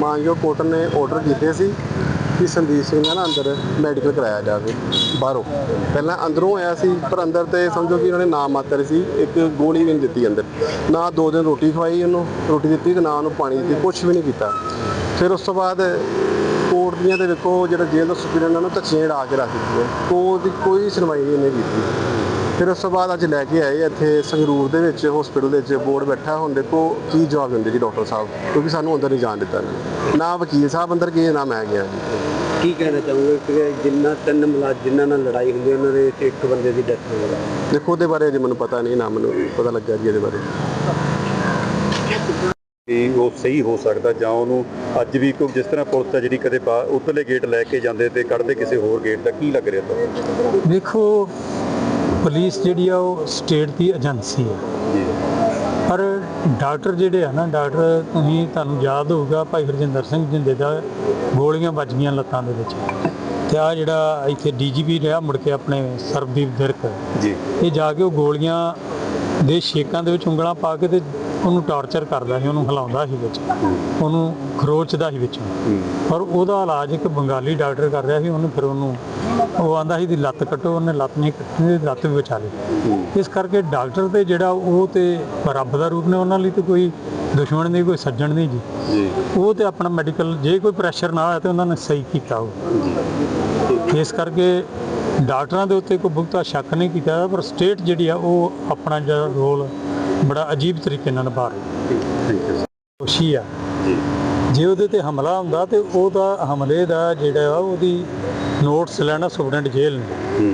ਮਾਨਯੋਗ ਕੋਰਟ ਨੇ ਆਰਡਰ ਕੀਤੇ ਸੀ ਕਿ ਸੰਦੀਪ ਸਿੰਘ ਦਾ ਨਾ ਅੰਦਰ ਮੈਡੀਕਲ ਕਰਾਇਆ ਜਾਵੇ, ਬਾਹਰੋਂ। ਪਹਿਲਾਂ ਅੰਦਰੋਂ ਆਇਆ ਸੀ, ਪਰ ਅੰਦਰ ਤੇ ਸਮਝੋ ਕਿ ਉਹਨਾਂ ਨੇ ਨਾਮ ਮਾਤਰ ਸੀ, ਇੱਕ ਗੋਲੀ ਵੀ ਨਹੀਂ ਦਿੱਤੀ ਅੰਦਰ। ਨਾ ਦੋ ਦਿਨ ਰੋਟੀ ਖਵਾਈ ਉਹਨੂੰ, ਰੋਟੀ ਦਿੱਤੀ ਤੇ ਨਾ ਉਹਨੂੰ ਪਾਣੀ ਦਿੱਤੀ ਕੁਝ ਵੀ ਨਹੀਂ ਕੀਤਾ। ਫਿਰ ਉਸ ਤੋਂ ਬਾਅਦ ਕੋਰਟ ਦੀਆਂ ਤੇ ਵੇਖੋ ਜਿਹੜਾ ਜੇਲ੍ਹ ਦਾ ਸੁਪਰੀਡੈਂਟ ਉਹਨਾਂ ਨੂੰ ਧੱਚੀਆਂ ੜਾ ਕੇ ਰੱਖ ਦਿੱਤੀਆਂ। ਕੋਰਟ ਦੀ ਕੋਈ ਸੁਣਵਾਈ ਨਹੀਂ ਇਹਨੇ ਕੀਤੀ। ਫਿਰ ਉਸ ਤੋਂ ਬਾਅਦ ਅੱਜ ਲੈ ਕੇ ਆਏ ਇੱਥੇ ਸੰਗਰੂਰ ਦੇ ਵਿੱਚ ਹਸਪੀਟਲ ਦੇ ਵਿੱਚ ਬੋਰਡ ਬੈਠਾ ਹੁਣ ਦੇਖੋ ਕੀ ਜਵਾਬ ਦਿੰਦੇ ਜੀ ਡਾਕਟਰ ਸਾਹਿਬ ਕਿਉਂਕਿ ਸਾਨੂੰ ਅੰਦਰ ਨਹੀਂ ਜਾਣ ਦਿੱਤਾ ਨੇ। ਵਕੀਲ ਸਾਹਿਬ ਅੰਦਰ ਗਏ ਨਾ ਮੈਂ ਗਿਆ ਜੀ। ਕੀ ਕਹਿਣਾ ਚਾਹੋਗੇ ਕਿ ਜਿੰਨਾ ਤਿੰਨ ਮੁਲਾ ਜਿਨ੍ਹਾਂ ਨਾਲ ਲੜਾਈ ਹੁੰਦੀ ਉਹਨਾਂ ਦੇ ਵਿੱਚ ਇੱਕ ਬੰਦੇ ਦੀ ਡੈਥ ਹੋ? ਗਈ ਦੇਖੋ ਉਹਦੇ ਬਾਰੇ ਅਜੇ ਮੈਨੂੰ ਪਤਾ ਨਹੀਂ ਨਾ ਮੈਨੂੰ ਪਤਾ ਲੱਗਾ ਜੀ ਇਹਦੇ ਬਾਰੇ। ਕਿ ਉਹ ਸਹੀ ਹੋ ਸਕਦਾ ਜਾਂ ਉਹਨੂੰ ਅੱਜ ਵੀ ਕੋਈ ਜਿਸ ਤਰ੍ਹਾਂ ਪੁਲਿਸ ਆ ਜਿਹੜੀ ਕਦੇ ਉੱਧਰਲੇ ਗੇਟ ਲੈ ਕੇ ਜਾਂਦੇ ਤੇ ਕੱਢਦੇ ਕਿਸੇ ਹੋਰ ਗੇਟ ਦਾ ਕੀ ਲੱਗ ਰਿਹਾ ਤੁਹਾਨੂੰ? ਦੇਖੋ ਪੁਲਿਸ ਜਿਹੜੀ ਆ ਉਹ ਸਟੇਟ ਦੀ ਏਜੰਸੀ ਹੈ ਪਰ ਡਾਕਟਰ ਜਿਹੜੇ ਆ ਨਾ ਡਾਕਟਰ ਤੁਸੀਂ ਤੁਹਾਨੂੰ ਯਾਦ ਹੋਊਗਾ ਭਾਈ ਹਰਜਿੰਦਰ ਸਿੰਘ ਜਿੰਦੇ ਦਾ ਗੋਲੀਆਂ ਵੱਜ ਗਈਆਂ ਲੱਤਾਂ ਦੇ ਵਿੱਚ। ਤੇ ਆ ਜਿਹੜਾ ਇੱਥੇ ਡੀਜੀਪੀ ਰਿਹਾ ਮੁੜ ਕੇ ਆਪਣੇ ਸਰਬਦੀਪ ਵਿਰਕ ਜੀ। ਇਹ ਜਾ ਕੇ ਉਹ ਗੋਲੀਆਂ ਦੇ ਛੇਕਾਂ ਦੇ ਵਿੱਚ ਉਂਗਲਾਂ ਪਾ ਕੇ ਤੇ ਉਹਨੂੰ ਟਾਰਚਰ ਕਰਦਾ ਸੀ ਉਹਨੂੰ ਹਿਲਾਉਂਦਾ ਸੀ ਵਿੱਚ। ਉਹਨੂੰ ਖਰੋਚਦਾ ਸੀ ਵਿੱਚੋਂ। ਪਰ ਉਹਦਾ ਇਲਾਜ ਇੱਕ ਬੰਗਾਲੀ ਡਾਕਟਰ ਕਰ ਰਿਹਾ ਸੀ ਉਹਨੂੰ ਫਿਰ ਉਹਨੂੰ ਉਹ ਆਂਦਾ ਸੀ ਦੀ ਲੱਤ ਕੱਟੋ ਉਹਨੇ ਲੱਤ ਨਹੀਂ ਕੱਟਣੀ ਦੀ ਲੱਤ ਵੀ ਬਚਾ ਲਈ। ਇਸ ਕਰਕੇ ਡਾਕਟਰ ਤੇ ਜਿਹੜਾ ਉਹ ਤੇ ਰੱਬ ਦਾ ਰੂਪ ਨੇ ਉਹਨਾਂ ਲਈ ਤੇ ਕੋਈ ਦੁਸ਼ਮਣ ਨਹੀਂ ਕੋਈ ਸੱਜਣ ਨਹੀਂ ਜੀ। ਜੀ। ਉਹ ਤੇ ਆਪਣਾ ਮੈਡੀਕਲ ਜੇ ਕੋਈ ਪ੍ਰੈਸ਼ਰ ਨਾ ਹੋਇਆ ਤੇ ਉਹਨਾਂ ਨੇ ਸਹੀ ਕੀਤਾ ਉਹ। ਇਸ ਕਰਕੇ ਡਾਕਟਰਾਂ ਦੇ ਉੱਤੇ ਕੋਈ ਬਹੁਤਾ ਸ਼ੱਕ ਨਹੀਂ ਕੀਤਾ ਪਰ ਸਟੇਟ ਜਿਹੜੀ ਆ ਉਹ ਆਪਣਾ ਜਿਹੜਾ ਰੋਲ ਬੜਾ ਅਜੀਬ ਤਰੀਕੇ ਨਾਲ ਨਿਭਾ ਰਹੀ ਹੈ। ਥੈਂਕ ਯੂ ਖੁਸ਼ੀ ਆ। ਜੀ। ਜੇ ਉਹਦੇ ਤੇ ਹਮਲਾ ਹੁੰਦਾ ਤੇ ਉਹਦਾ ਹਮਲੇ ਦਾ ਜਿਹੜਾ ਆ ਉਹਦੀ ਨੋਟਸ ਲੈਣਾ ਸੁਪਰਡੈਂਟ ਜੇਲ੍ਹ ਨੇ।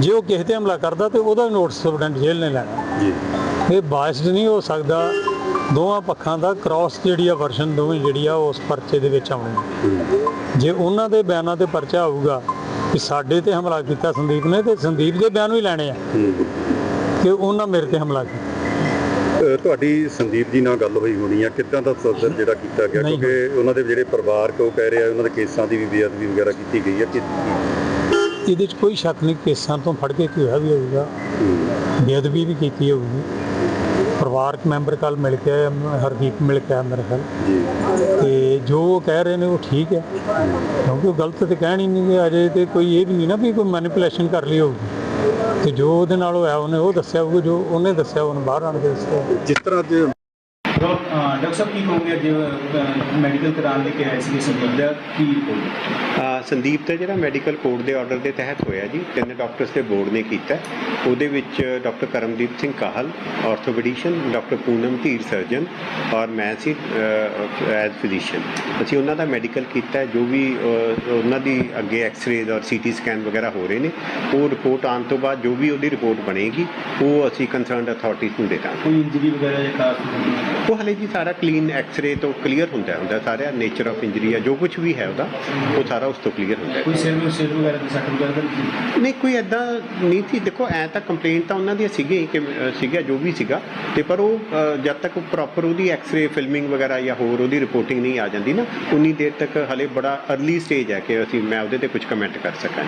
ਜੇ ਉਹ ਕਿਸੇ ਤੇ ਹਮਲਾ ਕਰਦਾ ਤੇ ਉਹਦਾ ਨੋਟਸ ਸੁਪਰਡੈਂਟ ਜੇਲ੍ਹ ਨੇ ਲੈਣਾ। ਜੀ। ਇਹ ਬਾਇਸਡ ਨਹੀਂ ਹੋ ਸਕਦਾ ਦੋਵਾਂ ਪੱਖਾਂ ਦਾ ਕ੍ਰਾਸ ਜਿਹੜੀ ਆ ਵਰਸ਼ਨ ਦੋਵੇਂ ਜਿਹੜੀ ਆ ਉਸ ਪਰਚੇ ਦੇ ਵਿੱਚ ਆਉਣੀ। ਜੇ ਉਹਨਾਂ ਦੇ ਬਿਆਨਾਂ ਤੇ ਪਰਚਾ ਆਊਗਾ ਕਿ ਸਾਡੇ ਤੇ ਹਮਲਾ ਕੀਤਾ ਸੰਦੀਪ ਨੇ ਤੇ ਸੰਦੀਪ ਦੇ ਬਿਆਨ ਵੀ ਲੈਣੇ ਆ। ਕਿ ਉਹਨਾਂ ਮੇਰੇ ਤੇ ਹਮਲਾ ਕੀਤਾ। ਤੁਹਾਡੀ ਸੰਦੀਪ ਜੀ ਨਾਲ ਗੱਲ ਹੋਈ ਹੋਣੀ ਆ। ਕਿੱਦਾਂ ਦਾ ਸਦਰ ਜਿਹੜਾ ਕੀਤਾ ਗਿਆ? ਕਿਉਂਕਿ ਉਹਨਾਂ ਦੇ ਜਿਹੜੇ ਪਰਿਵਾਰਕ ਉਹ ਕਹਿ ਰਹੇ ਉਹਨਾਂ ਦੇ ਕੇਸਾਂ ਦੀ ਵੀ ਬੇਅਦਬੀ ਵਗੈਰਾ ਕੀਤੀ ਗਈ ਆ ਕਿ ਇਹਦੇ 'ਚ ਕੋਈ ਸ਼ੱਕ ਨਹੀਂ ਕੇਸਾਂ ਤੋਂ ਫੜ ਕੇ ਕੀ ਹੋਇਆ ਵੀ ਹੋਊਗਾ। ਬੇਅਦਬੀ ਵੀ ਕੀਤੀ ਹੋਊਗੀ। ਪਰਿਵਾਰਕ ਮੈਂਬਰ ਕੱਲ ਮਿਲ ਕੇ ਹਰਦੀਪ ਮਿਲ ਕੇ ਮੇਰੇ ਖਿਆਲ। ਤੇ ਜੋ ਉਹ ਕਹਿ ਰਹੇ ਨੇ ਉਹ ਠੀਕ ਹੈ। ਕਿਉਂਕਿ ਉਹ ਗਲਤ ਤੇ ਕਹਿਣ ਹੀ ਨਹੀਂ ਅਜੇ ਤੇ ਕੋਈ ਇਹ ਵੀ ਨਹੀਂ ਨਾ ਵੀ ਕੋਈ ਮੈਨੀਪੂਲੇਸ਼ਨ ਕਰ ਲਈ ਹੋਊਗੀ। ਤੇ ਜੋ ਉਹਦੇ ਨਾਲ ਹੋਇਆ ਉਹਨੇ ਉਹ ਦੱਸਿਆ ਹੋਊਗਾ ਜੋ ਉਹਨੇ ਦੱਸਿਆ ਉਹਨੇ ਬਾਹਰ ਆਣ ਕੇ ਦੱਸਿਆ। ਜਿਸ ਤਰ੍ਹਾਂ ਅੱਜ ਡਾਕਟਰ ਸਾਹਿਬ ਕੀ ਕਹੋਗੇ ਅੱਜ ਮੈਡੀਕਲ ਕਰਾਉਣ ਲਈ ਕਿਹਾ ਸੀ ਸੰਦੀਪ ਦਾ ਕੀ ਅ, ਸੰਦੀਪ ਤੇ ਜਿਹੜਾ ਮੈਡੀਕਲ ਕੋਡ ਦੇ ਆਰਡਰ ਦੇ ਤਹਿਤ ਹੋਇਆ ਜੀ ਤਿੰਨ ਡਾਕਟਰਸ ਦੇ ਬੋਰਡ ਨੇ ਕੀਤਾ। ਉਹਦੇ ਵਿੱਚ doctor Karamdeep Singh Kahal orthopaedician doctor Poonam Dhir surgeon ਔਰ ਮੈਂ ਸੀ ਐਜ਼ ਫਿਜ਼ੀਸ਼ੀਅਨ ਅਸੀਂ ਉਹਨਾਂ ਦਾ ਮੈਡੀਕਲ ਕੀਤਾ ਜੋ ਵੀ ਉਹਨਾਂ ਦੀ ਅੱਗੇ ਐਕਸ-ਰੇਜ਼ ਔਰ ਸੀਟੀ ਸਕੈਨ ਵਗੈਰਾ ਹੋ ਰਹੇ ਨੇ ਉਹ ਰਿਪੋਰਟ ਆਉਣ ਤੋਂ ਬਾਅਦ ਜੋ ਵੀ ਉਹਦੀ ਰਿਪੋਰਟ ਬਣੇਗੀ ਉਹ ਅਸੀਂ ਕੰਸਰਨਡ ਅਥਾਰਟੀਜ਼ ਨੂੰ ਦੇ ਦਾਂਗੇ। ਕੋਈ ਇੰਜਰੀ ਵਗੈਰਾ ਜਾਂ ਖਾਸ ਉਹ ਹਲੇ ਜੀ ਸਾਰਾ ਕਲੀਨ ਐਕਸ-ਰੇ ਤੋਂ ਕਲੀਅਰ ਹੁੰਦਾ ਹੁੰਦਾ ਸਾਰਾ ਨੇਚਰ ਆਫ ਇੰਜਰੀ ਆ ਜੋ ਕੁਝ ਵੀ ਹੈ ਉਹਦਾ ਉਹ ਸਾਰਾ ਉਸ ਤੋਂ ਕਲੀਅਰ ਹੁੰਦਾ। ਕੋਈ ਸਿਰ ਨੂੰ ਸਿਰ ਵਗੈਰਾ ਦੀ ਸੱਟ ਵਗੈਰਾ ਤਾਂ ਨਹੀਂ ਕੋਈ ਐਦਾਂ ਨਹੀਂ ਸੀ। ਦੇਖੋ ਐ ਤਾਂ ਕੰਪਲੇਂਟ ਤਾਂ ਉਹਨਾਂ ਦੀ ਸੀਗੀ ਕਿ ਸੀਗਾ ਜੋ ਵੀ ਸੀਗਾ। ਤੇ ਪਰ ਉਹ ਜਦ ਤੱਕ ਪ੍ਰੋਪਰ ਉਹਦੀ ਐਕਸ-ਰੇ ਫਿਲਮਿੰਗ ਵਗੈਰਾ ਜਾਂ ਹੋਰ ਉਹਦੀ ਰਿਪੋਰਟਿੰਗ ਨਹੀਂ ਆ ਜਾਂਦੀ ਨਾ ਉਨੀ ਦੇਰ ਤੱਕ ਹਲੇ ਬੜਾ अर्ਲੀ ਸਟੇਜ ਹੈ ਕਿ ਅਸੀਂ ਮੈਂ ਉਹਦੇ ਤੇ ਕੁਝ ਕਮੈਂਟ ਕਰ ਸਕਾਂ।